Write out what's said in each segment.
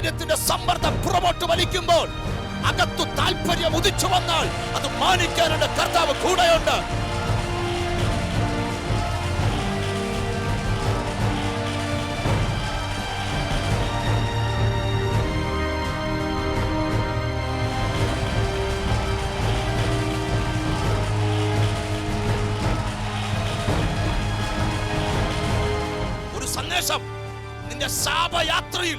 സാഹചര്യത്തിന്റെ സമ്മർദ്ദം പുറമോട്ട് വലിക്കുമ്പോൾ അകത്തു താല്പര്യം ഉദിച്ചു വന്നാൽ അത് മാനിക്കാനുള്ള കർത്താവ് കൂടെയുണ്ട്. സന്ദേശം. നിന്റെ ശാപയാത്രയിൽ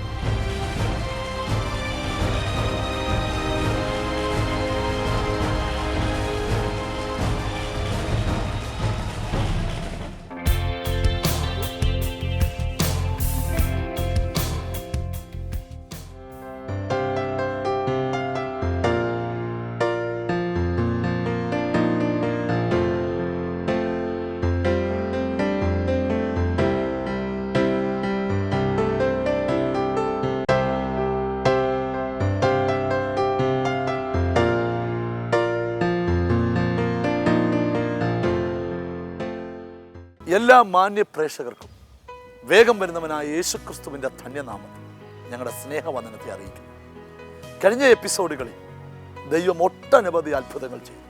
എല്ലാ മാന്യ പ്രേക്ഷകർക്കും വേഗം വരുന്നവനായ യേശുക്രിസ്തുവിന്റെ ധന്യനാമത്തിൽ ഞങ്ങളുടെ സ്നേഹവന്ദനത്തെ അറിയിക്കുന്നു. കഴിഞ്ഞ എപ്പിസോഡുകളിൽ ദൈവം ഒട്ടനവധി അത്ഭുതങ്ങൾ ചെയ്തു.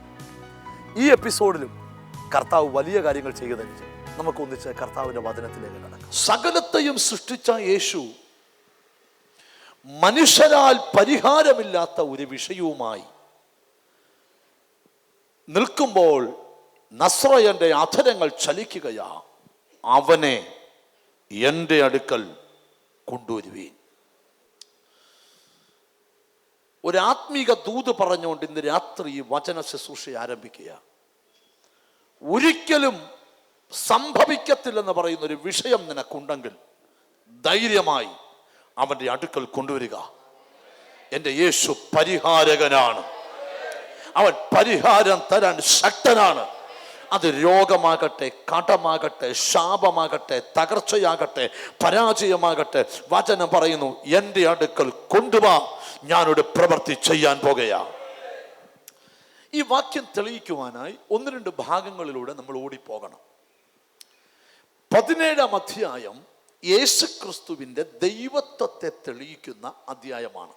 ഈ എപ്പിസോഡിലും കർത്താവ് വലിയ കാര്യങ്ങൾ ചെയ്യുന്നതിന് നമുക്ക് ഒന്നിച്ച് കർത്താവിന്റെ വചനത്തിലേക്ക് നടക്കാം സകലത്തെയും സൃഷ്ടിച്ച യേശു മനുഷ്യരാൽ പരിഹാരമില്ലാത്ത ഒരു വിഷയവുമായി നിൽക്കുമ്പോൾ നസ്രയന്റെ അധരങ്ങൾ ചലിക്കുകയാ. അവനെ എന്റെ അടുക്കൽ കൊണ്ടുവരുവീൻ. ഒരു ആത്മീക ദൂത് പറഞ്ഞുകൊണ്ട് ഇന്ന് രാത്രി വചന ശുശ്രൂഷ ആരംഭിക്കുക ഒരിക്കലും സംഭവിക്കത്തില്ലെന്ന് പറയുന്ന ഒരു വിഷയം നിനക്കുണ്ടെങ്കിൽ ധൈര്യമായി അവന്റെ അടുക്കൽ കൊണ്ടുവരിക. എന്റെ യേശു പരിഹാരകനാണ്. അവൻ പരിഹാരം തരാൻ ശക്തനാണ്. അത് രോഗമാകട്ടെ കടമാകട്ടെ ശാപമാകട്ടെ തകർച്ചയാകട്ടെ പരാജയമാകട്ടെ വചനം പറയുന്നു എന്റെ അടുക്കൽ കൊണ്ടുവാ ഞാനൊരു പ്രവൃത്തി ചെയ്യാൻ പോകുകയാ. ഈ വാക്യം തെളിയിക്കുവാനായി ഒന്ന് രണ്ട് ഭാഗങ്ങളിലൂടെ നമ്മൾ ഓടിപ്പോകണം. പതിനേഴാം അധ്യായം യേശുക്രിസ്തുവിന്റെ ദൈവത്വത്തെ തെളിയിക്കുന്ന അധ്യായമാണ്.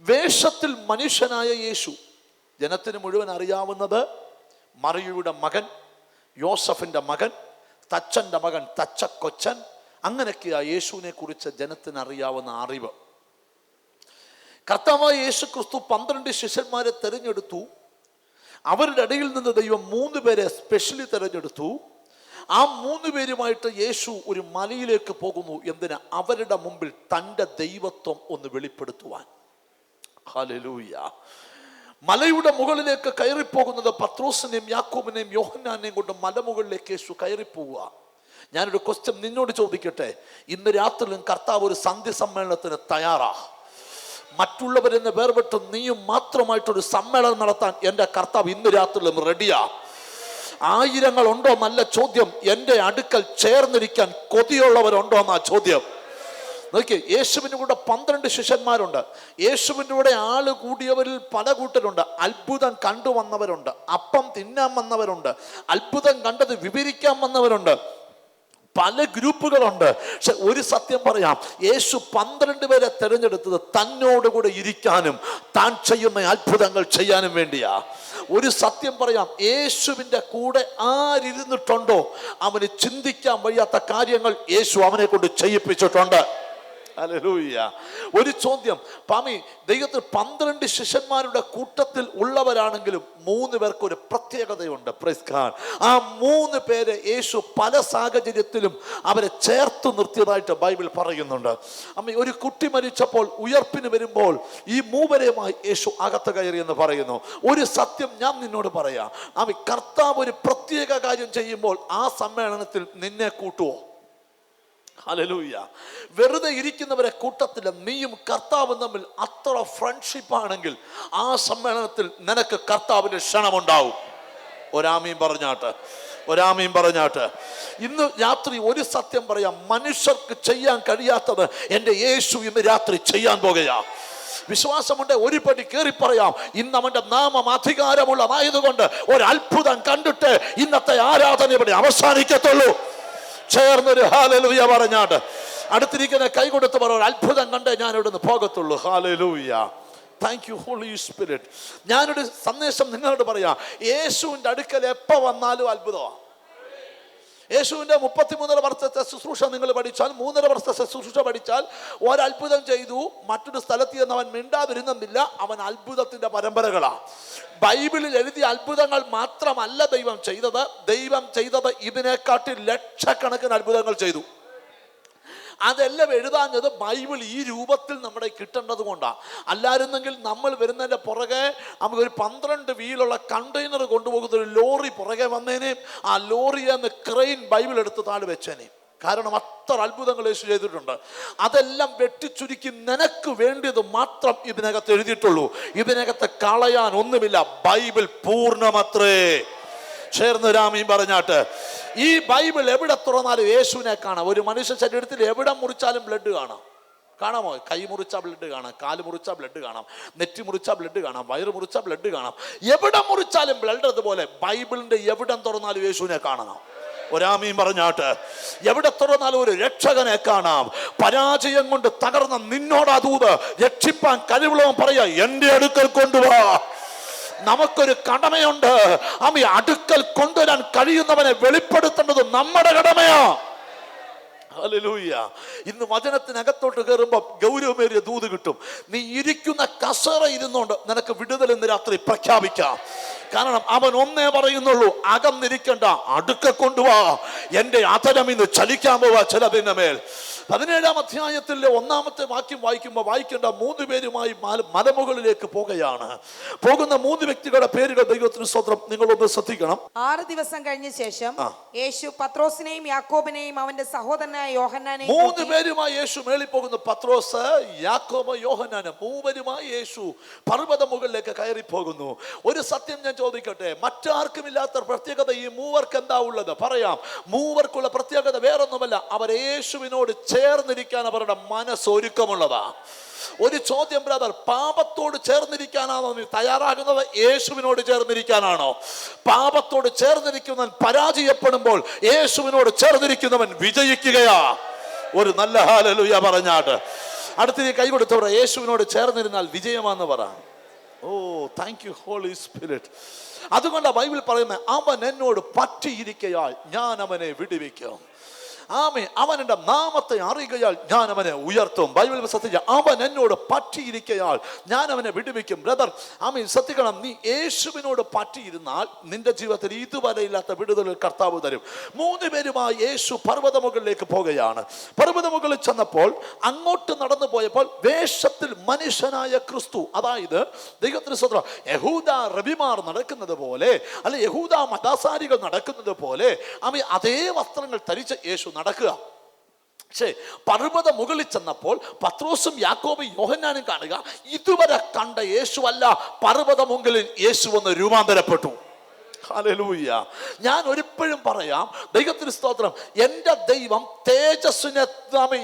വേഷത്തിൽ മനുഷ്യനായ യേശു ജനത്തിന് മുഴുവൻ അറിയാവുന്നത് മറിയയുടെ മകൻ യോസഫിന്റെ മകൻ തച്ചന്റെ മകൻ തച്ച കൊച്ചൻ അങ്ങനെയൊക്കെയാ യേശുവിനെ കുറിച്ച് ജനത്തിന് അറിയാവുന്ന അറിവ്. കർത്താവായ യേശു ക്രിസ്തു പന്ത്രണ്ട് ശിഷ്യന്മാരെ തിരഞ്ഞെടുത്തു. അവരുടെ ഇടയിൽ നിന്ന് ദൈവം മൂന്ന് പേരെ സ്പെഷ്യലി തിരഞ്ഞെടുത്തു. ആ മൂന്ന് പേരുമായിട്ട് യേശു ഒരു മലയിലേക്ക് പോകുന്നു എന്തിന്? അവരുടെ മുമ്പിൽ തന്റെ ദൈവത്വം ഒന്ന് വെളിപ്പെടുത്തുവാൻ. ഹല്ലേലൂയ. മലയുടെ മുകളിലേക്ക് കയറിപ്പോകുന്നത് പത്രോസിനെയും യാക്കോബിനെയും യോഹന്നാനെയും കൊണ്ട് മലമുകളിലേക്ക് യേശു കയറിപ്പോവുക. ഞാനൊരു ക്വസ്റ്റ്യൻ നിന്നോട് ചോദിക്കട്ടെ? ഇന്ന് രാത്രിയിലും കർത്താവ് ഒരു സന്ധ്യ സമ്മേളനത്തിന് തയ്യാറാ. മറ്റുള്ളവരെന്ന് വേർപെട്ട് നീയും മാത്രമായിട്ടൊരു സമ്മേളനം നടത്താൻ എന്റെ കർത്താവ് ഇന്ന് രാത്രിയിലും റെഡിയാ ആയിരങ്ങൾ ഉണ്ടോ നല്ല ചോദ്യം. എന്റെ അടുക്കൽ ചേർന്നിരിക്കാൻ കൊതിയുള്ളവരുണ്ടോ എന്നാ ചോദ്യം. നോക്കി യേശുവിന്റെ കൂടെ പന്ത്രണ്ട് ശിഷ്യന്മാരുണ്ട്. യേശുവിന്റെ കൂടെ ആൾ കൂടിയവരിൽ പല കൂട്ടരുണ്ട്. അത്ഭുതം കണ്ടു വന്നവരുണ്ട്. അപ്പം തിന്നാൻ വന്നവരുണ്ട്. അത്ഭുതം കണ്ടത് വിവരിക്കാൻ വന്നവരുണ്ട്. പല ഗ്രൂപ്പുകളുണ്ട്. പക്ഷെ ഒരു സത്യം പറയാം. യേശു പന്ത്രണ്ട് പേരെ തിരഞ്ഞെടുത്തത് തന്നോടുകൂടെ ഇരിക്കാനും താൻ ചെയ്യുന്ന അത്ഭുതങ്ങൾ ചെയ്യാനും വേണ്ടിയാ. ഒരു സത്യം പറയാം. യേശുവിന്റെ കൂടെ ആരിരുന്നിട്ടുണ്ടോ? അവന് ചിന്തിക്കാൻ വയ്യാത്ത കാര്യങ്ങൾ യേശു അവനെ കൊണ്ട് ചെയ്യിപ്പിച്ചിട്ടുണ്ട്. ഹല്ലേലൂയ. ഒരു ചോദ്യം. പാമി ദൈവത്തിൽ പന്ത്രണ്ട് ശിഷ്യന്മാരുടെ കൂട്ടത്തിൽ ഉള്ളവരാണെങ്കിലും മൂന്ന് പേർക്ക് ഒരു പ്രത്യേകതയുണ്ട്. പ്രൈസ് ഖാൻ ആ മൂന്ന് പേരെ യേശു പല സാഹചര്യത്തിലും അവരെ ചേർത്ത് നിർത്തിയതായിട്ട് ബൈബിൾ പറയുന്നുണ്ട്. അമ്മ ഒരു കുട്ടി മരിച്ചപ്പോൾ ഉയർപ്പിന് വരുമ്പോൾ ഈ മൂവരെയുമായി യേശു അകത്ത് കയറി എന്ന് പറയുന്നു. ഒരു സത്യം ഞാൻ നിന്നോട് പറയാം. അമ്മ കർത്താവ് ഒരു പ്രത്യേക കാര്യം ചെയ്യുമ്പോൾ ആ സമ്മേളനത്തിൽ നിന്നെ കൂട്ടുവോ? ഹല്ലേലൂയ. വെറുതെ ഇരിക്കുന്നവരെ കൂട്ടത്തിൽ നീയും കർത്താവും തമ്മിൽ അത്ര ഫ്രണ്ട്ഷിപ്പ് ആണെങ്കിൽ ആ സമ്മേളനത്തിൽ നിനക്ക് കർത്താവിന്റെ ക്ഷണമുണ്ടാവും. ഒരാമയും പറഞ്ഞാട്ട് ഒരാമയും പറഞ്ഞാട്ട്. ഇന്ന് രാത്രി ഒരു സത്യം പറയാം മനുഷ്യർക്ക് ചെയ്യാൻ കഴിയാത്തത് എന്റെ യേശു ഇന്ന് രാത്രി ചെയ്യാൻ പോകുകയാ. വിശ്വാസമുണ്ട് ഒരു പടി കയറി പറയാം ഇന്ന് അവന്റെ നാമം അധികാരമുള്ളതായതുകൊണ്ട് ഒരു അത്ഭുതം കണ്ടിട്ട് ഇന്നത്തെ ആരാധന ഇവിടെ അവസാനിക്കത്തുള്ളൂ. ചേർന്നൊരു ഹാലലൂയ പറഞ്ഞാട്ട്. അടുത്തിരിക്കുന്ന കൈ കൊടുത്ത് പറ ഒരു അത്ഭുതം കണ്ടേ ഞാൻ ഇവിടുന്ന് പോകത്തുള്ളൂ. Hallelujah. Thank you Holy Spirit ഞാനൊരു സന്ദേശം നിങ്ങളോട് പറയാം. യേശുവിന്റെ അടുക്കൽ എപ്പോൾ വന്നാലും അത്ഭുതമാണ് യേശുവിന്റെ മുപ്പത്തിമൂന്നര വർഷത്തെ ശുശ്രൂഷ നിങ്ങൾ പഠിച്ചാൽ മൂന്നര വർഷത്തെ ശുശ്രൂഷ പഠിച്ചാൽ ഒരത്ഭുതം ചെയ്തു. മറ്റൊരു സ്ഥലത്ത് നിന്ന് അവൻ മിണ്ടാതിരുന്നില്ല അവൻ അത്ഭുതത്തിന്റെ പരമ്പരകളാണ് ബൈബിളിൽ എഴുതിയ അത്ഭുതങ്ങൾ മാത്രമല്ല ദൈവം ചെയ്തത്. ദൈവം ചെയ്തത് ഇതിനെക്കാട്ടി ലക്ഷക്കണക്കിന് അത്ഭുതങ്ങൾ ചെയ്തു. അതെല്ലാം എഴുതാഞ്ഞത് ബൈബിൾ ഈ രൂപത്തിൽ നമ്മുടെ കിട്ടേണ്ടത് കൊണ്ടാണ് അല്ലായിരുന്നെങ്കിൽ നമ്മൾ വരുന്നതിന്റെ പുറകെ നമുക്കൊരു പന്ത്രണ്ട് വീലുള്ള കണ്ടെയ്നർ കൊണ്ടുപോകുന്ന ഒരു ലോറി പുറകെ വന്നേനെയും ആ ലോറിയെ നിന്ന് ക്രെയിൻ ബൈബിൾ എടുത്ത് താഴെ വെച്ചേനെയും കാരണം അത്ര അത്ഭുതങ്ങൾ യേശു ചെയ്തിട്ടുണ്ട്. അതെല്ലാം വെട്ടിച്ചുരുക്കി നിനക്ക് വേണ്ടിയത് മാത്രം ഇതിനകത്ത് എഴുതിയിട്ടുള്ളൂ. ഇതിനകത്ത് കളയാൻ ഒന്നുമില്ല. ബൈബിൾ പൂർണമത്രേ. ചേർന്ന് രാമീൻ പറഞ്ഞാട്ട് ഈ ബൈബിൾ എവിടെ തുറന്നാലും യേശുവിനെ കാണാം. ഒരു മനുഷ്യ ശരീരത്തിൽ എവിടെ മുറിച്ചാലും ബ്ലഡ് കാണാം. കാണാമോ? കൈ മുറിച്ച ബ്ലഡ് കാണാം കാൽ മുറിച്ച ബ്ലഡ് കാണാം നെറ്റി മുറിച്ച ബ്ലഡ് കാണാം വയറ് മുറിച്ച ബ്ലഡ് കാണാം. എവിടെ മുറിച്ചാലും ബ്ലഡ് അതുപോലെ ബൈബിളിന്റെ എവിടം തുറന്നാലും യേശുവിനെ കാണണം. ഒരാമീൻ പറഞ്ഞാട്ട് എവിടെ തുറന്നാലും ഒരു രക്ഷകനെ കാണാം. പരാജയം കൊണ്ട് തകർന്ന നിന്നോടാ ദൂത്. രക്ഷിപ്പാൻ കഴിവുള്ളവൻ പറയാ എന്റെ അടുക്കൽ കൊണ്ടുവാ. നമുക്കൊരു കടമയുണ്ട്. അമ്മ അടുക്കൽ കൊണ്ടുവരാൻ കഴിയുന്നവനെ വെളിപ്പെടുത്തേണ്ടത് നമ്മുടെ കടമയാ. ഇന്ന് വചനത്തിനകത്തോട്ട് കയറുമ്പോൾ ഗൗരവമേറിയ ദൂത് കിട്ടും. നീ ഇരിക്കുന്ന കസറ ഇരുന്നുകൊണ്ട് നിനക്ക് വിടുതൽ ഇന്ന് രാത്രി പ്രഖ്യാപിക്കാം. കാരണം അവൻ ഒന്നേ പറയുന്നുള്ളൂ അകം നിരിക്കണ്ട അടുക്ക കൊണ്ടുവാ. എന്റെ അതരം ഇന്ന് ചലിക്കാൻ പോവാ ചിലതിന്റെ മേൽ. പതിനേഴാം അധ്യായത്തിലെ ഒന്നാമത്തെ വാക്യം വായിക്കുമ്പോൾ വായിക്കേണ്ട മൂന്ന് പേരുമായി മല- മലമുകളിലേക്ക് പോകുകയാണ്. പോകുന്ന മൂന്ന് വ്യക്തികളുടെ പേരുകൾ ദൈവത്തിന് സ്വത്രം നിങ്ങളൊന്ന് ശ്രദ്ധിക്കണം. ആറ് ദിവസം കഴിഞ്ഞ ശേഷം യേശു പത്രോസിനെയും യാക്കോബിനെയും അവന്റെ സഹോദരനായ യോഹന്നാനെയും മൂന്ന് പേരുമായി യേശു മേളി പോകുന്നു പത്രോസ് യാക്കോബ് യോഹന്നാന് മൂവരുമായി യേശു പർവത മുകളിലേക്ക് കയറി പോകുന്നു. ഒരു സത്യം ഞാൻ ചോദിക്കട്ടെ? മറ്റാർക്കും ഇല്ലാത്ത പ്രത്യേകത ഈ മൂവർക്ക് എന്താ ഉള്ളത്? പറയാം. മൂവർക്കുള്ള പ്രത്യേകത വേറൊന്നുമല്ല. അവർ യേശുവിനോട് ചേർന്നിരിക്കാൻ അവരുടെ മനസ്സൊരുക്കമുള്ളതാ ഒരു ചോദ്യം ബ്രദർ പാപത്തോട് ചേർന്നിരിക്കാനാണോ നീ തയ്യാറാകുന്നത്? യേശുവിനോട് ചേർന്നിരിക്കാനാണോ? പാപത്തോട് ചേർന്നിരിക്കുന്നവൻ പരാജയപ്പെടുമ്പോൾ യേശുവിനോട് ചേർന്നിരിക്കുന്നവൻ വിജയിക്കുകയാ. ഒരു നല്ല ഹാലലുയ പറഞ്ഞാട്ട്. അടുത്ത കൈ കൊടുത്തവർ യേശുവിനോട് ചേർന്നിരുന്നാൽ വിജയമാന്ന് പറ. Oh thank you Holy Spirit അതുകൊണ്ടാണ് ബൈബിൾ പറയുന്നത് അവൻ എന്നോട് പറ്റിയിരിക്കയാൽ ഞാൻ അവനെ വിടുവിക്കും. ആമേ അവൻ എന്റെ നാമത്തെ അറിയുകയാൽ ഞാൻ അവനെ ഉയർത്തും. ബൈബിൾ സത്യം അവൻ എന്നോട് പറ്റിയിരിക്കയാൽ ഞാൻ അവനെ വിടുവിക്കും. ബ്രദർ ആമേ ശ്രദ്ധിക്കണം. നീ യേശുവിനോട് പറ്റിയിരുന്നാൽ നിന്റെ ജീവിതത്തിൽ ഇതുവരെ ഇല്ലാത്ത വിടുതൽ കർത്താവ് തരും. മൂന്ന് പേരുമായി യേശു പർവതമുകളിലേക്ക് പോകുകയാണ്. പർവതമുകളിൽ ചെന്നപ്പോൾ അങ്ങോട്ട് നടന്നു പോയപ്പോൾ വേഷത്തിൽ മനുഷ്യനായ ക്രിസ്തു അതായത് ദൈവത്തിന് യഹൂദ റബിമാർ നടക്കുന്നത് പോലെ അല്ലെ യഹൂദ മതാസാരികൾ നടക്കുന്നത് പോലെ അവ അതേ വസ്ത്രങ്ങൾ ധരിച്ച് യേശു നടക്കുക. പക്ഷേ പർവത മുകളിൽ ചെന്നപ്പോൾ പത്രോസും യാക്കോബും യോഹന്നാനും കാണുക ഇതുവരെ കണ്ട യേശുവല്ല പർവത മുകളിൽ യേശു ഒന്ന് രൂപാന്തരപ്പെട്ടു. ഞാൻ ഒരിപ്പോഴും പറയാം ദൈവത്തിന് സ്തോത്രം എന്റെ ദൈവം തേജസ്സിനെ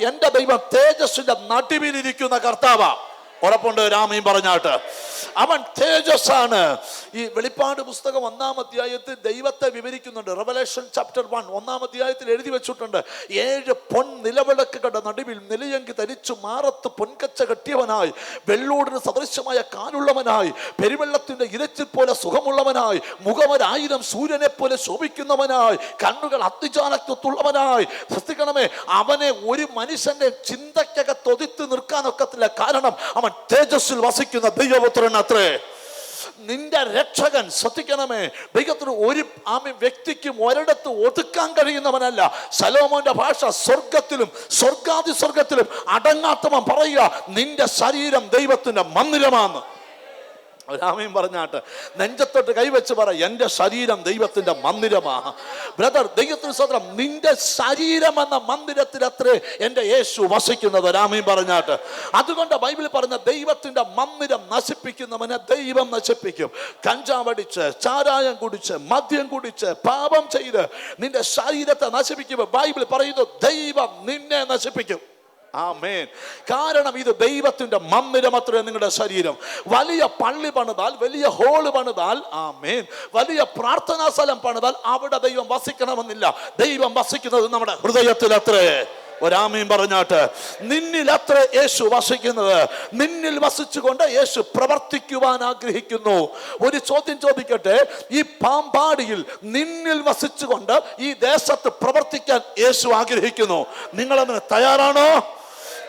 എന്റെ ദൈവം തേജസ്സിന്റെ നടുവിലിരിക്കുന്ന കർത്താവാ. ഉറപ്പുണ്ട് രാമയും പറഞ്ഞാട്ട്. അവൻ തേജസ്സാണ്. ഈ വെളിപ്പാട് പുസ്തകം ഒന്നാം അധ്യായത്തിൽ ദൈവത്തെ വിവരിക്കുന്നുണ്ട്. റെവലേഷൻ ചാപ്റ്റർ വൺ ഒന്നാം അധ്യായത്തിൽ എഴുതി വെച്ചിട്ടുണ്ട്. ഏഴ് പൊൻ നിലവിളക്കുകളുടെ നടുവിൽ നിലയങ്കി ധരിച്ചു മാറത്ത് പൊൻകച്ച കെട്ടിയവനായി വെള്ളോടിന് സദൃശ്യമായ കാലുള്ളവനായി പെരുവെള്ളത്തിന്റെ ഇരച്ചിൽ പോലെ സുഖമുള്ളവനായി മുഖമൊരായിരം സൂര്യനെ പോലെ ശോഭിക്കുന്നവനായി കണ്ണുകൾ അത്തിജാലത്വത്തുള്ളവനായി ശ്രദ്ധിക്കണമേ അവനെ ഒരു മനുഷ്യന്റെ ചിന്തക്കകത്തൊതിത്ത് നിൽക്കാനൊക്കത്തില്ല. കാരണം അവൻ തേജസ്സിൽ വസിക്കുന്ന ദൈവപുത്രൻ അത്രേ. നിന്റെ രക്ഷകൻ ശ്രദ്ധിക്കണമേ ദൈവത്തിന് ഒരു ആമി വ്യക്തിക്കും ഒരിടത്ത് ഒതുക്കാൻ കഴിയുന്നവനല്ല. സലോമോന്റെ ഭാഷ സ്വർഗത്തിലും സ്വർഗാതി സ്വർഗത്തിലും അടങ്ങാത്തവൻ പറയുക നിന്റെ ശരീരം ദൈവത്തിന്റെ മന്ദിരമാണ്. ഒരാമയും പറഞ്ഞാട്ട് നെഞ്ചത്തോട്ട് കൈവച്ച് പറ എന്റെ ശരീരം ദൈവത്തിന്റെ മന്ദിരമാ ബ്രദർ ദൈവത്തിന് സ്വന്തം നിന്റെ ശരീരം എന്ന മന്ദിരത്തിൽ അത്രേ എന്റെ യേശു വസിക്കുന്നത്. ഒരാമയും പറഞ്ഞാട്ട് അതുകൊണ്ട് ബൈബിളിൽ പറഞ്ഞ ദൈവത്തിന്റെ മന്ദിരം നശിപ്പിക്കുന്നവനെ ദൈവം നശിപ്പിക്കും. കഞ്ചാവടിച്ച് ചാരായം കുടിച്ച് മദ്യം കുടിച്ച് പാപം ചെയ്ത് നിന്റെ ശരീരത്തെ നശിപ്പിക്കുമ്പോൾ ബൈബിൾ പറയുന്നു ദൈവം നിന്നെ നശിപ്പിക്കും. ആമേൻ. കാരണം ഇത് ദൈവത്തിന്റെ മമ്മിരമത്രേ നിങ്ങളുടെ ശരീരം. വലിയ പള്ളി പണിതാൽ വലിയ ഹോൾ പണിതാൽ ആമേൻ. വലിയ പ്രാർത്ഥനാ സ്ഥലം പണിതാൽ അവിടെ ദൈവം വസിക്കണമെന്നില്ല. ദൈവം വസിക്കുന്നത് നമ്മുടെ ഹൃദയത്തിലത്രേ. ഒരാമയും പറഞ്ഞാട്ട് നിന്നിൽ അത്ര യേശു വസിക്കുന്നത്. നിന്നിൽ വസിച്ചുകൊണ്ട് യേശു പ്രവർത്തിക്കുവാൻ ആഗ്രഹിക്കുന്നു. ഒരു ചോദ്യം ചോദിക്കട്ടെ ഈ പാമ്പാടിയിൽ നിന്നിൽ വസിച്ചുകൊണ്ട് ഈ ദേശത്ത് പ്രവർത്തിക്കാൻ യേശു ആഗ്രഹിക്കുന്നു. നിങ്ങളതിന് തയ്യാറാണോ?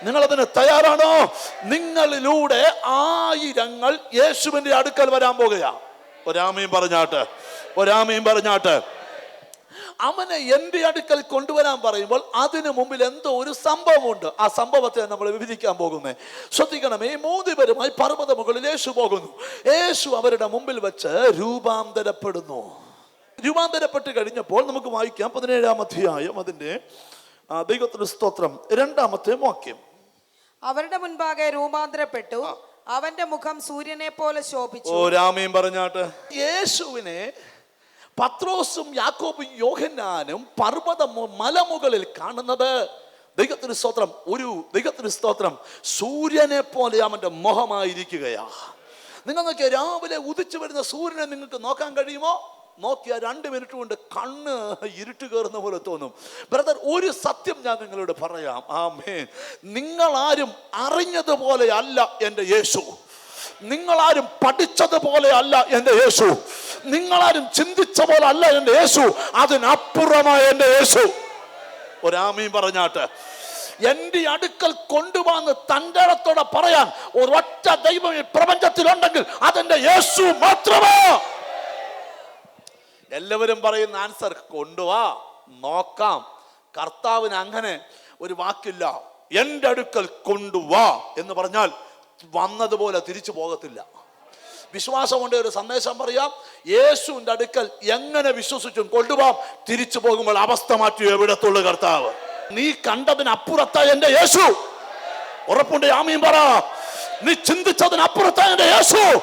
നിങ്ങളതിന് തയ്യാറാണോ? നിങ്ങളിലൂടെ ആയിരങ്ങൾ യേശുവിന്റെ അടുക്കൽ വരാൻ പോകുകയാ. ഒരാമയും പറഞ്ഞാട്ട് ഒരാമയും പറഞ്ഞാട്ട്. അവനെ എന്റെ അടുക്കൽ കൊണ്ടുവരാൻ പറയുമ്പോൾ അതിനു മുമ്പിൽ എന്തോ ഒരു സംഭവമുണ്ട്. ആ സംഭവത്തെ നമ്മൾ വിഭജിക്കാൻ പോകുന്നത് ശ്രദ്ധിക്കണം ഈ മൂന്ന് പേരുമായി പർവത മുകളിൽ യേശു പോകുന്നു. യേശു അവരുടെ മുമ്പിൽ വെച്ച് രൂപാന്തരപ്പെടുന്നു. രൂപാന്തരപ്പെട്ട് കഴിഞ്ഞപ്പോൾ നമുക്ക് വായിക്കാം പതിനേഴാം അധ്യായം അതിന്റെ ആ, ദൈവത്തിന് സ്തോത്രം. രണ്ടാമത്തെ വാക്യം. അവരുടെ മുൻപാകെ രൂപാന്തരപ്പെട്ടു. അവന്റെ മുഖം സൂര്യനെ പോലെ ശോഭിച്ചു. ഓ രാമയും പറഞ്ഞാട്ട്. യേശുവിനെ പത്രോസും യാക്കോബും യോഹന്നാനും പർവത മലമുകളിൽ കാണുന്നത്. ദൈവത്തിന് സ്തോത്രം. ഒരു ദൈവത്തിന് സ്തോത്രം. സൂര്യനെ പോലെ അവന്റെ മുഖമായിരിക്കുകയാ. നിങ്ങൾ നോക്കിയ രാവിലെ ഉദിച്ചു വരുന്ന സൂര്യനെ നിങ്ങൾക്ക് നോക്കാൻ കഴിയുമോ? നോക്കിയാൽ രണ്ട് മിനിറ്റ് കൊണ്ട് കണ്ണ് ഇരുട്ട് കയറുന്ന പോലെ തോന്നും. ബ്രദർ ഒരു സത്യം ഞാൻ നിങ്ങളോട് പറയാം. ആമേ നിങ്ങളാരും അറിഞ്ഞതുപോലെ അല്ല എന്റെ യേശു. നിങ്ങളാരും പഠിച്ചതുപോലെ അല്ല എന്റെ യേശു. നിങ്ങളാരും ചിന്തിച്ച പോലെ അല്ല എന്റെ യേശു. അതിനപ്പുറമായ എന്റെ യേശു. ഒരാമീൻ പറഞ്ഞാട്ട്. എന്റെ അടുക്കൽ കൊണ്ടുവന്ന് തന്റെ ഇടത്തോടെ പറയാൻ ഒരൊറ്റ ദൈവം ഈ പ്രപഞ്ചത്തിലുണ്ടെങ്കിൽ അതെന്റെ യേശു മാത്രമാ. എല്ലാവരും പറയുന്ന ആൻസർ കൊണ്ടുവാ നോക്കാം. കർത്താവിന് അങ്ങനെ ഒരു വാക്കില്ല. എന്റെ അടുക്കൽ കൊണ്ടുവാ എന്ന് പറഞ്ഞാൽ വന്നതുപോലെ തിരിച്ചു പോകത്തില്ല. വിശ്വാസം കൊണ്ട് ഒരു സന്ദേശം പറയാം. യേശുവിന്റെ അടുക്കൽ എങ്ങനെ വിശ്വസിച്ചും കൊണ്ടുപോകാം തിരിച്ചു പോകുമ്പോൾ അവസ്ഥ മാറ്റി എവിടത്തുള്ളു കർത്താവ്? നീ കണ്ടതിനപ്പുറത്താ എന്റെ യേശു. ഉറപ്പുണ്ട് ആമീൻ പറ. നീ ചിന്തിച്ചതിനപ്പുറത്താ എന്റെ യേശു.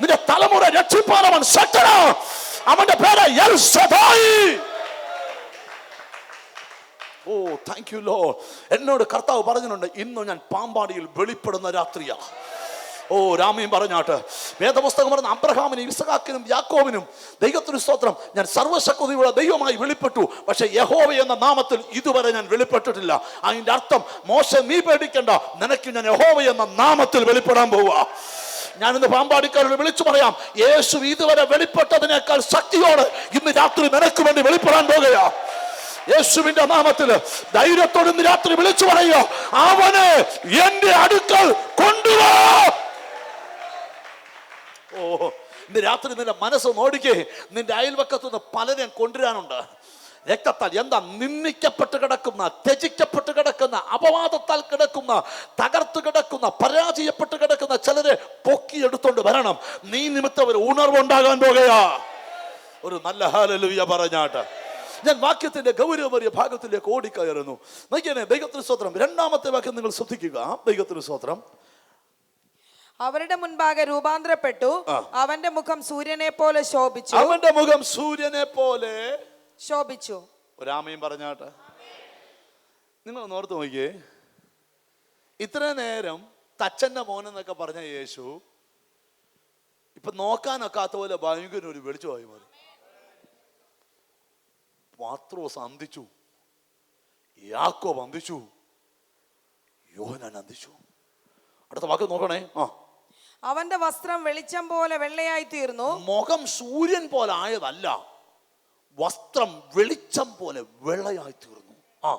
നിന്റെ തലമുറ രക്ഷിപ്പാലവൻ ശക്തനാ. അവന്റെ പേര് ഓ താങ്ക് യു ലോ എന്നോട് കർത്താവ് പറഞ്ഞിട്ടുണ്ട് ഇന്ന് ഞാൻ പാമ്പാടിയിൽ വെളിപ്പെടുന്ന രാത്രിയാ. ഓ രാമയും പറഞ്ഞാട്ട് വേദപുസ്തകം പറഞ്ഞ അബ്രഹാമിനും ഇസഹാക്കിനും യാക്കോവിനും ദൈവത്തിന് സ്തോത്രം. ഞാൻ സർവശക്തിയുടെ ദൈവമായി വെളിപ്പെട്ടു പക്ഷെ യഹോവ എന്ന നാമത്തിൽ ഇതുവരെ ഞാൻ വെളിപ്പെട്ടിട്ടില്ല. അതിന്റെ അർത്ഥം മോശം നീ പേടിക്കണ്ട. നിനക്ക് ഞാൻ യഹോവ എന്ന നാമത്തിൽ വെളിപ്പെടാൻ പോവുക ഞാനിന്ന് പാമ്പാടിക്കാരോട് വിളിച്ചു പറയാം. യേശു ഇതുവരെ വെളിപ്പെട്ടതിനേക്കാൾ ശക്തിയോട് ഇന്ന് രാത്രി നിനക്ക് വേണ്ടി വെളിപ്പെടാൻ പോകുകയാ. യേശുവിന്റെ നാമത്തിൽ ധൈര്യത്തോടെ ഇന്ന് രാത്രി വിളിച്ചു പറയുക. അവനെ എന്റെ അടുക്കൽ കൊണ്ടുവാ. ഓ ഇന്ന് രാത്രി നിന്റെ മനസ്സ് നോടിക്കേ. നിന്റെ അയൽവക്കത്തുനിന്ന് പലരെയും കൊണ്ടുവരാനുണ്ട്. രക്തത്താൽ എന്താ നിന്ദിക്കപ്പെട്ട് കിടക്കുന്ന ത്യജിക്കപ്പെട്ട് കിടക്കുന്ന അപവാദത്താൽ കിടക്കുന്ന തകർത്ത് കിടക്കുന്ന പരാജയപ്പെട്ട് കിടക്കുന്ന ചിലരെ പൊക്കിയെടുത്തോണ്ട് വരണം. നീ നിമിത്തം ഒരു ഉണർവുണ്ടാകാൻ പോകയാ ഒരു നല്ല ഹാലലുവിയ പറഞ്ഞാട്ട്. ഞാൻ വാക്യത്തിന്റെ ഗൗരവമേറിയ ഭാഗത്തിലേക്ക് ഓടിക്കയറുന്നു. നോക്കിയേ ദൈവത്തിന് സ്വത്രം രണ്ടാമത്തെ വാക്യം നിങ്ങൾ ശ്രദ്ധിക്കുക. ദൈവത്തിന് സ്വത്രം അവരുടെ മുൻപാകെ രൂപാന്തരപ്പെട്ടു. അവന്റെ മുഖം സൂര്യനെ പോലെ ശോഭിച്ചു. അവന്റെ മുഖം സൂര്യനെ പോലെ ശോഭിച്ചു. ഒരാമയും പറഞ്ഞാട്ട്. നിങ്ങൾ ഓർത്ത് നോക്കിയേ. ഇത്ര നേരം തച്ചന്റെ മോനെന്നൊക്കെ പറഞ്ഞ യേശു ഇപ്പൊ നോക്കാനൊക്കാത്ത പോലെ ഭയങ്കര ഒരു വെളിച്ചമായി മാറി. പാത്രോസ് അന്തിച്ചു. യാക്കോ അന്തിച്ചു. യോഹനാൻ അന്തിച്ചു. അടുത്ത വാക്ക് നോക്കണേ. ആ. അവന്റെ വസ്ത്രം വെളിച്ചം പോലെ വെള്ളയായി തീർന്നു. മുഖം സൂര്യൻ പോലെ ആയതല്ല. വസ്ത്രം വെളിച്ചം പോലെ വെള്ളയായി തീർന്നു. ആ.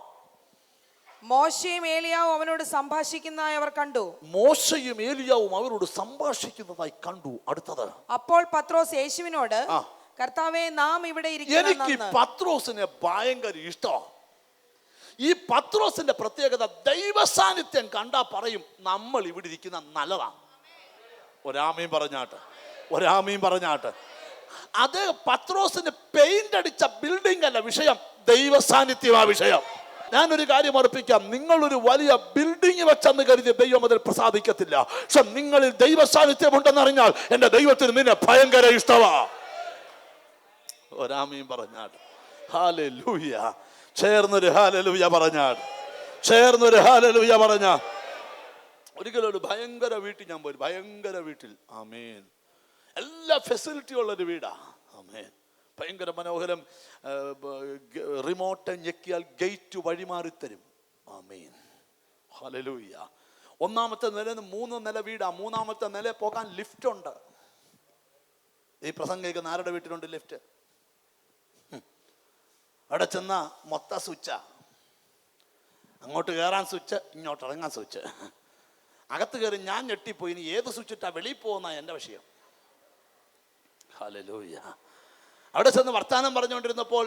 മോശയും ഏലിയാവും അവനോട് സംഭാഷിക്കുന്നതായി അവർ കണ്ടു. മോശയും ഏലിയാവും അവരോട് സംഭാഷിക്കുന്നതായി കണ്ടു. അടുത്തത്. അപ്പോൾ പത്രോസ് യേശുവിനോട് കർത്താവേ നാം ഇവിടെ എനിക്ക് പത്രോസിനെ ഭയങ്കര ഇഷ്ടമാണ് ഈ പത്രോസിന്റെ പ്രത്യേകത ദൈവ സാന്നിധ്യം കണ്ടാ പറയും നമ്മൾ ഇവിടെ ഇരിക്കുന്ന നല്ലതാണ് ഒരാമയും പറഞ്ഞാട്ട്. ഒരാമയും പറഞ്ഞാട്ട്. അത് പത്രോസിന് പെയിന്റ് അടിച്ച ബിൽഡിംഗ് അല്ല വിഷയം. ദൈവ സാന്നിധ്യമാ വിഷയം. ഞാനൊരു കാര്യം ഉറപ്പിക്കാം. നിങ്ങളൊരു വലിയ ബിൽഡിംഗ് വെച്ചെന്ന് കരുതി ദൈവം അതിൽ പ്രസാദിക്കത്തില്ല. പക്ഷെ നിങ്ങളിൽ ദൈവ സാന്നിധ്യം ഉണ്ടെന്നറിഞ്ഞാൽ എന്റെ ദൈവത്തിന് നിന്നെ ഭയങ്കര ഇഷ്ടമാ പറഞ്ഞാൽ പറഞ്ഞാട് ലൂയ ചേർന്നൊരു ഹാലലൂയ പറഞ്ഞാട്. ചേർന്നൊരു ഹാലലൂയ പറഞ്ഞ. ഒരിക്കലും ഒരു ഭയങ്കര വീട്ടിൽ ഞാൻ പോയി ഭയങ്കര വീട്ടിൽ. ആമേൻ. എല്ലാ ഫെസിലിറ്റി ഉള്ളൊരു വീടാ. ആമേൻ. ഭയങ്കര മനോഹരം റിമോട്ട് ഞെക്കിയാൽ ഗേറ്റ് വഴിമാറിത്തരും. ആമീൻ. ഹലലൂയ്യ ഒന്നാമത്തെ നില മൂന്ന് നില വീടാ. മൂന്നാമത്തെ നില പോകാൻ ലിഫ്റ്റ് ഉണ്ട്. ഈ പ്രസംഗം ആരുടെ വീട്ടിലുണ്ട് ലിഫ്റ്റ്. അവിടെ ചെന്ന മൊത്ത സ്വിച്ച. അങ്ങോട്ട് കയറാൻ സ്വിച്ച് ഇങ്ങോട്ട് ഇറങ്ങാൻ സ്വിച്ച്. അകത്ത് കയറി ഞാൻ ഞെട്ടിപ്പോയി. ഇനി ഏത് സ്വിച്ചിട്ടാ വെളിയിൽ പോകുന്ന എന്റെ വിഷയം. ഹല്ലേലൂയ അവിടെ ചെന്ന് വർത്താനം പറഞ്ഞുകൊണ്ടിരുന്നപ്പോൾ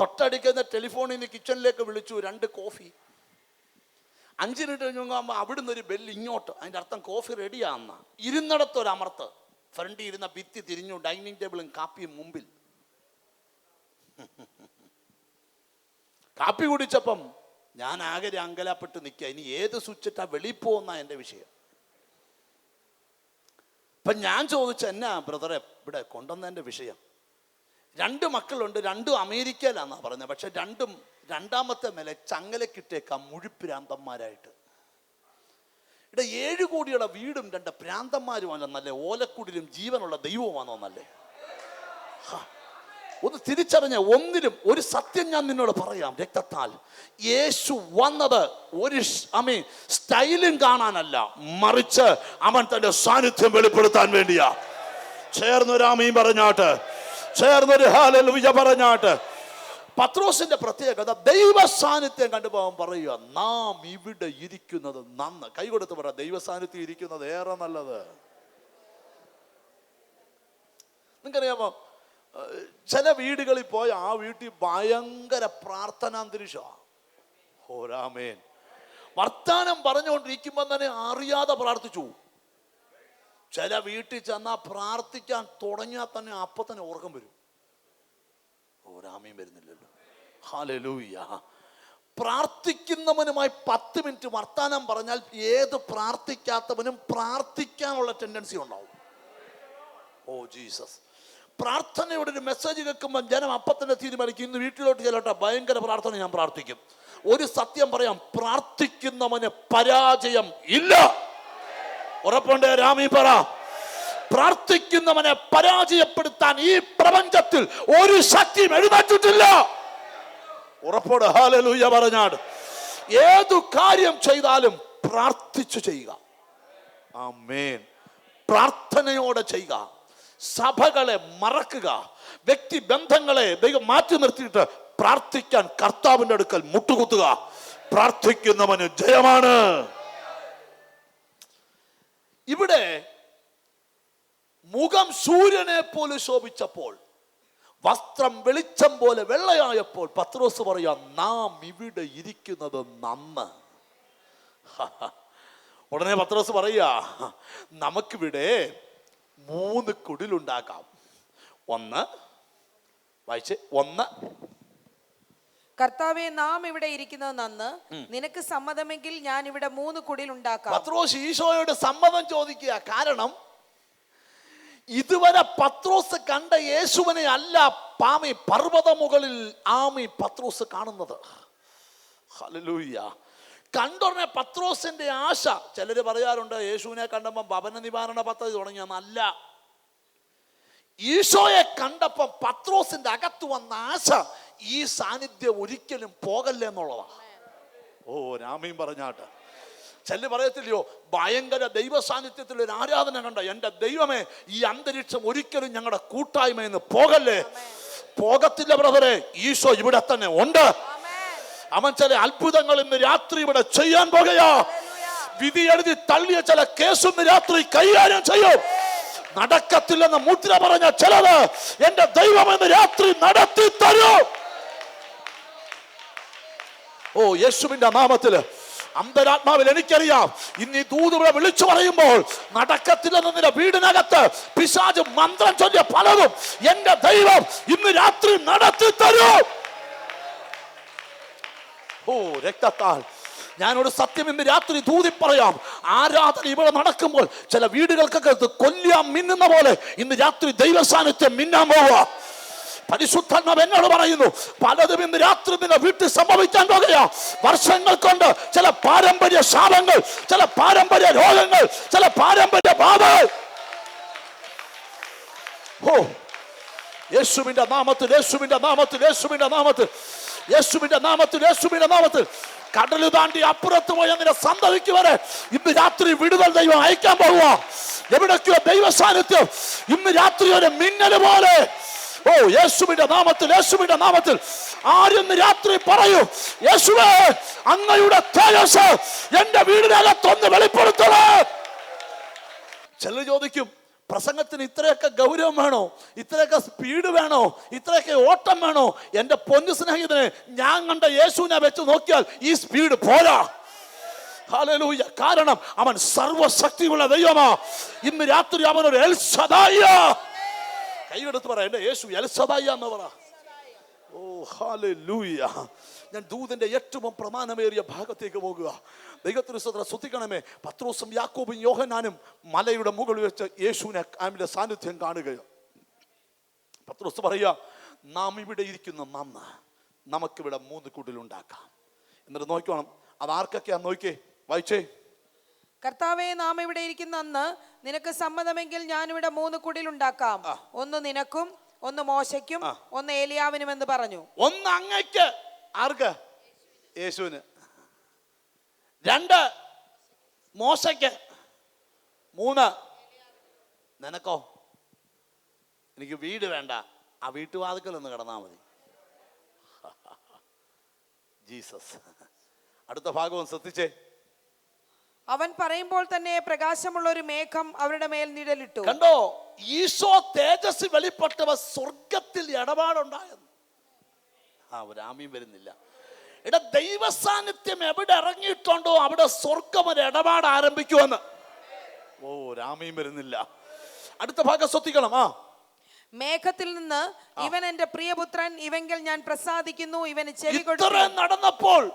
തൊട്ടടിക്കുന്ന ടെലിഫോണിൽ നിന്ന് കിച്ചണിലേക്ക് വിളിച്ചു രണ്ട് കോഫി. അഞ്ച് മിനിറ്റ് കഴിഞ്ഞുമ്പോൾ അവിടുന്ന് ഒരു ബെല്ല് ഇങ്ങോട്ട് അതിന്റെ അർത്ഥം കോഫി റെഡിയാന്ന. ഇരുന്നിടത്തൊരു അമർത്ത് ഫ്രണ്ടിൽ ഇരുന്ന ഭിത്തി തിരിഞ്ഞു ഡൈനിങ് ടേബിളും കാപ്പിയും മുമ്പിൽ. കാപ്പി കുടിച്ചപ്പം ഞാൻ ആകെ അങ്കലാപ്പെട്ട് നിൽക്കുക. ഇനി ഏത് സ്വിച്ചിട്ടാ വെളിയിൽ പോകുന്ന എന്റെ വിഷയം. അപ്പൊ ഞാൻ ചോദിച്ച എന്നാ ബ്രദറെ ഇവിടെ കൊണ്ടുവന്നതിന്റെ വിഷയം? രണ്ട് മക്കളുണ്ട് രണ്ടും അമേരിക്കയിലാന്നാ പറഞ്ഞത് പക്ഷെ രണ്ടും രണ്ടാമത്തെ മേലെ ചങ്ങലക്കിട്ടേക്കാം മുഴുപ്രാന്തന്മാരായിട്ട്. ഇവിടെ ഏഴ് കോടിയുള്ള വീടും രണ്ട് പ്രാന്തന്മാരുമാണെന്നല്ലേ ഓലക്കുടിലും ജീവനുള്ള ദൈവമാണെന്നല്ലേ ഒന്ന് തിരിച്ചറിഞ്ഞ ഒന്നിലും ഒരു സത്യം ഞാൻ നിന്നോട് പറയാം രക്തത്താൽ. യേശു വന്നത് ഒരു അമീ സ്റ്റൈലും കാണാനല്ല മറിച്ച് അവൻ തന്റെ സാന്നിധ്യം വെളിപ്പെടുത്താൻ വേണ്ടിയാ. ചേർന്നൊരു അമീൻ പറഞ്ഞാട്ട് ചേർന്നൊരു ഹാലലുയ പറഞ്ഞാട്ട്. പത്രോസിന്റെ പ്രത്യേകത ദൈവ സാന്നിധ്യം കണ്ടുപോകാൻ പറയുക നാം ഇവിടെ ഇരിക്കുന്നത് നന്ന്. കൈകൊടുത്ത് പറ ദൈവ സാന്നിധ്യം ഇരിക്കുന്നത് ഏറെ നല്ലത്. നിങ്ങൾക്കറിയാമോ ചില വീടുകളിൽ പോയ ആ വീട്ടിൽ ഭയങ്കര പ്രാർത്ഥനാന്തരീക്ഷമാണ് ഓരാമേൻ വർത്താനം പറഞ്ഞുകൊണ്ടിരിക്കുമ്പോൾ തന്നെ അറിയാതെ പ്രാർത്ഥിച്ചു. ചില വീട്ടിൽ ചെന്നാൽ പ്രാർത്ഥിക്കാൻ തുടങ്ങിയാൽ തന്നെ അപ്പൊ തന്നെ ഓർക്കം വരും. ഓരാമയും വരുന്നില്ലല്ലോ. ഹാലലൂയ പ്രാർത്ഥിക്കുന്നവനുമായി പത്ത് മിനിറ്റ് വർത്താനം പറഞ്ഞാൽ ഏത് പ്രാർത്ഥിക്കാത്തവനും പ്രാർത്ഥിക്കാനുള്ള ടെൻഡൻസി ഉണ്ടാവും. Oh Jesus. പ്രാർത്ഥനയുടെ ഒരു മെസ്സേജ് കേൾക്കുമ്പോൾ ജനം അപ്പം തന്നെ തീരുമാനിക്കും ഇന്ന് വീട്ടിലോട്ട് ചെല്ലട്ടെ ഭയങ്കര പ്രാർത്ഥന ഞാൻ പ്രാർത്ഥിക്കും. ഒരു സത്യം പറയാം പ്രാർത്ഥിക്കുന്നവന് പരാജയം ഇല്ല. ഉറപ്പുണ്ട് രാമി പറ. പ്രാർത്ഥിക്കുന്നവനെ പരാജയപ്പെടുത്താൻ ഈ പ്രപഞ്ചത്തിൽ ഒരു ശക്തിയും എഴുന്നേറ്റിട്ടില്ല. ഉറപ്പോട് ഹാലലൂയ പറഞ്ഞാട്. ഏതു കാര്യം ചെയ്താലും പ്രാർത്ഥിച്ചു ചെയ്യുക. ആ മേൻ പ്രാർത്ഥനയോടെ ചെയ്യുക. സഭകളെ മറക്കുക വ്യക്തി ബന്ധങ്ങളെ ദൈവം മാറ്റി നിർത്തിയിട്ട് പ്രാർത്ഥിക്കാൻ കർത്താവിന്റെ അടുക്കൽ മുട്ടുകുത്തുക. പ്രാർത്ഥിക്കുന്നവന് ജയമാണ്. ഇവിടെ മുഖം സൂര്യനെ പോലെ ശോഭിച്ചപ്പോൾ വസ്ത്രം വെളിച്ചം പോലെ വെള്ളയായപ്പോൾ പത്രോസ് പറയാ നാം ഇവിടെ ഇരിക്കുന്നത് നന്ന്. ഉടനെ പത്രോസ് പറയാ നമുക്കിവിടെ മൂന്ന് കുടിലുണ്ടാക്കാം ഒന്ന് വായിച്ച് ഒന്ന്. കർത്താവെ നാം ഇവിടെ ഇരിക്കുന്നത് നന്ന്. നിനക്ക് സമ്മതമെങ്കിൽ ഞാൻ ഇവിടെ മൂന്ന് കുടിലുണ്ടാക്കാം പത്രോസ് ഈശോയോട് സമ്മതം ചോദിക്കുക. കാരണം ഇതുവരെ പത്രോസ് കണ്ട യേശുവിനെ അല്ല പാമി പർവത മുകളിൽ ആമി പത്രോസ് കാണുന്നത്. ഹല്ലേലൂയ കണ്ടുടനെ പത്രോസിന്റെ ആശ. ചിലർ പറയാറുണ്ട് യേശുവിനെ കണ്ടപ്പം ഭവന നിവാരണ പദ്ധതി തുടങ്ങിയെന്നല്ല ഈശോയെ കണ്ടപ്പം പത്രോസിന്റെ അകത്ത് വന്ന ആശ ഈ സാന്നിധ്യം ഒരിക്കലും പോകല്ലേ എന്നുള്ളതാ ഓ രാമയും പറഞ്ഞാട്ട്. ചെല്ല് പറയത്തില്ലയോ ഭയങ്കര ദൈവ സാന്നിധ്യത്തിൽ ഒരു ആരാധന കണ്ട എന്റെ ദൈവമേ ഈ അന്തരീക്ഷം ഒരിക്കലും ഞങ്ങളുടെ കൂട്ടായ്മയെന്ന് പോകല്ലേ? പോകത്തില്ല ബ്രദറെ. ഈശോ ഇവിടെ തന്നെ ഉണ്ട്. അവൻ ചില അത്ഭുതങ്ങൾ ഇന്ന് രാത്രി ഇവിടെ ചെയ്യാൻ പോകുകയാ. വിധി എഴുതി തള്ളിയ ചില കേസും രാത്രി കൈകാര്യം ചെയ്യും. നടക്കത്തില്ലെന്ന് മുദ്ര പറഞ്ഞ ചിലത് എന്റെ ദൈവം എന്ന് രാത്രി നടത്തി തരും. ഓ യേശുവിന്റെ നാമത്തിൽ അന്തരാത്മാവിൽ എനിക്കറിയാം. ഇന്ന് ഈ ദൂത് വിളിച്ചു പറയുമ്പോൾ നടക്കത്തില്ലെന്ന് നിന്റെ വീടിനകത്ത് പിശാജ് മന്ത്രം ചൊല്ലിയ പലതും എന്റെ ദൈവം ഇന്ന് രാത്രി നടത്തി തരും. ഓ രക്തത്താൽ. ഞാനോട് സത്യം ഇന്ന് രാത്രി തൂതി പറയാം. ആരാധന ഇവിടെ നടക്കുമ്പോൾ ചില വീടുകൾക്കൊക്കെ കൊല്ലാൻ മിന്നുന്ന പോലെ ഇന്ന് രാത്രി ദൈവസാന്നിധ്യം മിന്നാൻ പോവുക. പരിശുദ്ധാത്മാവ് എന്നോട് പറയുന്നു പലതും ഇന്ന് രാത്രി നിന്റെ വീട്ടിൽ സംഭവിക്കാൻ പോകുകയാ. വർഷങ്ങൾ കൊണ്ട് ചില പാരമ്പര്യ ശാപങ്ങൾ ചില പാരമ്പര്യ രോഗങ്ങൾ ചില പാരമ്പര്യ ബാധകൾ ഓ യേശുവിന്റെ നാമത്തിൽ യേശുവിന്റെ നാമത്തിൽ യേശുവിന്റെ നാമത്തിൽ. യേശുവിന്റെ നാമത്തിൽ യേശുവിന്റെ നാമത്തിൽ. കടൽ താണ്ടി അപ്പുറത്ത് പോയ നിന്റെ സന്തതിക്ക് വരെ ഇന്ന് രാത്രി വിടുതൽ ദൈവം അയക്കാൻ പോവുക. എവിടൊക്കെയോ ദൈവ സാന്നിധ്യം ഇന്ന് രാത്രി ഒരു മിന്നൽ പോലെ. ഓ യേശുവിന്റെ നാമത്തിൽ യേശുവിന്റെ നാമത്തിൽ. ആരെന്ന് രാത്രി പറയൂ. യേശുവേ അങ്ങയുടെ തേജസ് എന്റെ വീടിനകത്തൊന്ന് വെളിപ്പെടുത്തണേ. ചെല്ലു ചോദിക്കും പ്രസംഗത്തിന് ഇത്രയൊക്കെ ഗൗരവം വേണോ? ഇത്രയൊക്കെ സ്പീഡ് വേണോ? ഇത്രയൊക്കെ ഓട്ടം വേണോ? എന്റെ പൊന്നു സ്നേഹിതനെ ഞാൻ കണ്ട യേശുവിനെ വെച്ച് നോക്കിയാൽ ഈ സ്പീഡ് പോരാ. ഹാലലൂയ കാരണം അവൻ സർവശക്തിയുള്ള ദൈവമാ. ഇന്ന് രാത്രി അവൻ ഒരു എൽസദായ കൈയെടുത്ത് പറ എന്റെ യേശു എൽസദായ എന്ന് പറ. ഓ ഹാലൂയ ഞാൻ ദൂതന്റെ ഏറ്റവും പ്രമാണമേറിയ ഭാഗത്തേക്ക് പോകുക. ദൈവത്തിന് സ്വത്ര ശ്രദ്ധിക്കണമേ പത്രോസും യാക്കോബും യോഹനാനും മലയുടെ മുകളിൽ വെച്ച് യേശുവിനെ ആമിലെ സാന്നിധ്യം കാണുകയോ പത്രോസ് പറയുക നാം ഇവിടെ ഇരിക്കുന്ന നന്ന്. നമുക്കിവിടെ മൂന്ന് കുടിലുണ്ടാക്കാം എന്നിട്ട് നോക്കണം അത് ആർക്കൊക്കെയാ? നോക്കിയേ വായിച്ചേ. കർത്താവെ നാം ഇവിടെ ഇരിക്കുന്ന അന്ന് നിനക്ക് സമ്മതമെങ്കിൽ ഞാനിവിടെ മൂന്ന് കുടിലുണ്ടാക്കാം ഒന്ന് നിനക്കും ഒന്ന് മോശയ്ക്കും ഒന്ന് ഏലിയാവിനും എന്ന് പറഞ്ഞു. ഒന്ന് അങ്ങയ്ക്ക് ആർക്ക്? യേശുവിന്. രണ്ട് മോശയ്ക്ക്. മൂന്ന് നിനക്കോ? എനിക്ക് വീട് വേണ്ട. ആ വീട്ടുവാതുക്കൽ ഒന്ന് കിടന്നാൽ മതി. ജീസസ്. അടുത്ത ഭാഗവും ശ്രദ്ധിച്ചേ. അവൻ പറയുമ്പോൾ തന്നെ പ്രകാശമുള്ള ഒരു മേഘം അവരുടെ മേൽ നിഴലിട്ടു. കണ്ടോ? ഈശോ തേജസ് വെളിപ്പെട്ടവ സ്വർഗത്തിൽ ഇടപാടുണ്ടായെന്ന്. ആ ഒരു ആമീൻ വരുന്നില്ല. എടാ ദൈവ സാന്നിധ്യം എവിടെ ഇറങ്ങിയിട്ടുണ്ടോ അവിടെ സ്വർഗം ഒരു ഇടപാട് ആരംഭിക്കുമെന്ന്. ഓ രാമയും വരുന്നില്ല. അടുത്ത ഭാഗം ശ്രദ്ധിക്കണം ആ. മേഘത്തിൽ നിന്ന് ഇവൻ എന്റെ പ്രിയപുത്രൻ ഇവങ്കിൽ ഞാൻ പ്രസാദിക്കുന്നു ഇവന് ചെവി ഇത്ര കൊടുത്തു നടന്നപ്പോൾ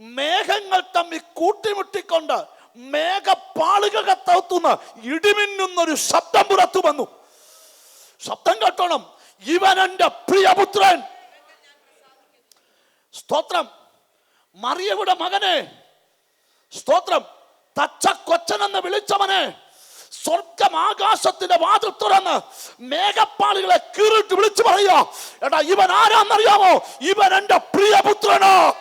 മേഘങ്ങൾ തമ്മിൽ കൂട്ടിമുട്ടിക്കൊണ്ട് മേഘപ്പാളുകകത്തകത്തുന്ന ഇടിമിന്നുന്നൊരു ശബ്ദം പുറത്തു വന്നു. ശബ്ദം കേട്ടോണം. ഇവൻ എന്റെ പ്രിയപുത്രൻ. സ്തോത്രം. മറിയയുടെ മകനെ. സ്തോത്രം. തച്ച കൊച്ചനെന്ന് വിളിച്ചവനെ. സ്വർഗം ആകാശത്തിന്റെ വാതിൽ തുറന്ന് മേഘപ്പാളികളെ കീറിട്ട് വിളിച്ചു പറയുക. എടാ ഇവൻ ആരാന്നറിയാമോ? ഇവൻ എന്റെ പ്രിയപുത്രനോ.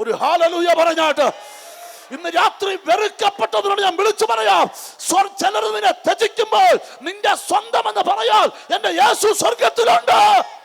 ഒരു ഹാലലൂയ പറഞ്ഞാട്ട് ഇന്ന് രാത്രി വെറുക്കപ്പെട്ടതിനോട് ഞാൻ വിളിച്ചു പറയാം. സ്വർ ചിലർ നിന്നെ ത്യജിക്കുമ്പോൾ നിന്റെ സ്വന്തം എന്ന് പറയാൽ എന്റെ യേശു സ്വർഗത്തിലുണ്ട്.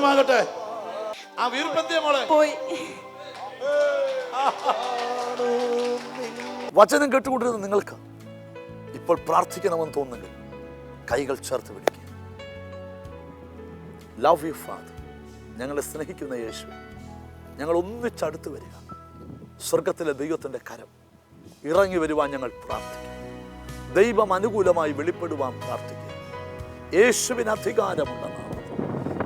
സൗഖ്യമാകട്ടെ ആ വീർപ്പത്തി മോളെ. പോയി. വചനം കേട്ടുകൊണ്ടിരുന്ന നിങ്ങൾക്ക് ഇപ്പോൾ പ്രാർത്ഥിക്കണമെന്ന് തോന്നുന്നെങ്കിൽ കൈകൾ ചേർത്ത് പിടിക്കുക. ലവ് യു ഫാദർ ഞങ്ങളെ സ്നേഹിക്കുന്ന യേശു ഞങ്ങൾ ഒന്നിച്ചടുത്ത് വരിക. സ്വർഗത്തിലെ ദൈവത്തിന്റെ കരം ഇറങ്ങി വരുവാൻ ഞങ്ങൾ പ്രാർത്ഥിക്കും. ദൈവം അനുകൂലമായി വെളിപ്പെടുവാൻ പ്രാർത്ഥിക്കുക യേശുവിന് നാമത്തിൽ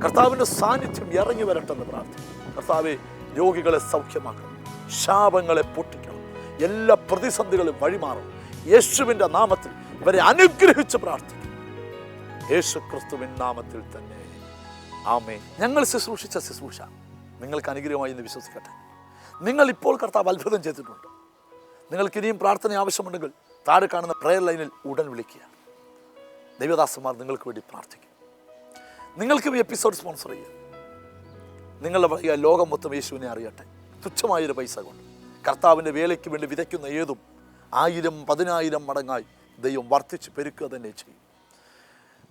കർത്താവിന്റെ സാന്നിധ്യം ഇറങ്ങി വരട്ടെന്ന് പ്രാർത്ഥിക്കും കർത്താവെ രോഗികളെ സൗഖ്യമാക്കണം ശാപങ്ങളെ പൊട്ടിക്കണം എല്ലാ പ്രതിസന്ധികളും വഴിമാറും യേശുവിന്റെ നാമത്തിൽ ഇവരെ അനുഗ്രഹിച്ച് പ്രാർത്ഥിക്കും യേശു ക്രിസ്തുവിൻ നാമത്തിൽ തന്നെ. ആമേ ഞങ്ങൾ ശുശ്രൂഷിച്ച ശുശ്രൂഷ നിങ്ങൾക്ക് അനുഗ്രഹമായി എന്ന് വിശ്വസിക്കട്ടെ. നിങ്ങൾ ഇപ്പോൾ കർത്താവ് അത്ഭുതം ചെയ്തിട്ടുണ്ട്. നിങ്ങൾക്ക് ഇനിയും പ്രാർത്ഥന ആവശ്യമുണ്ടെങ്കിൽ താഴെ കാണുന്ന പ്രയർ ലൈനിൽ ഉടൻ വിളിക്കുക. ദൈവദാസന്മാർ നിങ്ങൾക്ക് വേണ്ടി പ്രാർത്ഥിക്കും. നിങ്ങൾക്കും ഈ എപ്പിസോഡ് സ്പോൺസർ ചെയ്യുക നിങ്ങളുടെ പറയുക ലോകം മൊത്തം യേശുവിനെ അറിയട്ടെ. തുച്ഛമായൊരു പൈസ കൊണ്ട്. കർത്താവിന്റെ വേലയ്ക്ക് വേണ്ടി വിതയ്ക്കുന്ന ഏതും ആയിരം പതിനായിരം മടങ്ങായി ദൈവം വർദ്ധിച്ച് പെരുക്കുക തന്നെ ചെയ്യും.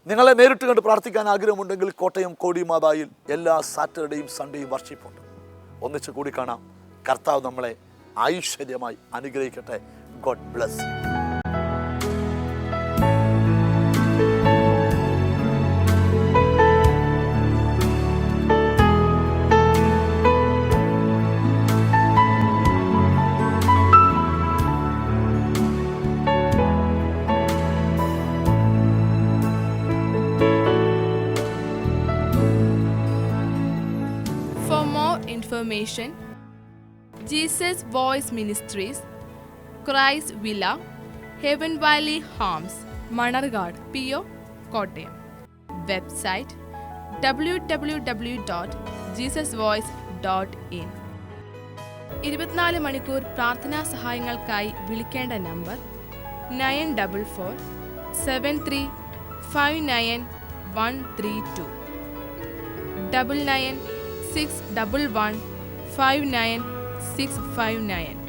നിങ്ങളെ നേരിട്ട് കണ്ട് പ്രാർത്ഥിക്കാൻ ആഗ്രഹമുണ്ടെങ്കിൽ കോട്ടയം കോടിമാതായിൽ എല്ലാ സാറ്റർഡേയും സൺഡേയും വർഷിപ്പുണ്ട്. ഒന്നിച്ച് കൂടി കാണാം. കർത്താവ് നമ്മളെ ഐശ്വര്യമായി അനുഗ്രഹിക്കട്ടെ. God bless. For more information, Jesus Voice Ministries, Christ Villa, Heaven Valley Homes, Manargad, PO, Kottayam. Website www.jesusvoice.in ഇരുപത്തിനാല് മണിക്കൂർ പ്രാർത്ഥനാ സഹായങ്ങൾക്കായി വിളിക്കേണ്ട number nine double four seven three five nine one three two double nine six double one five nine six five nine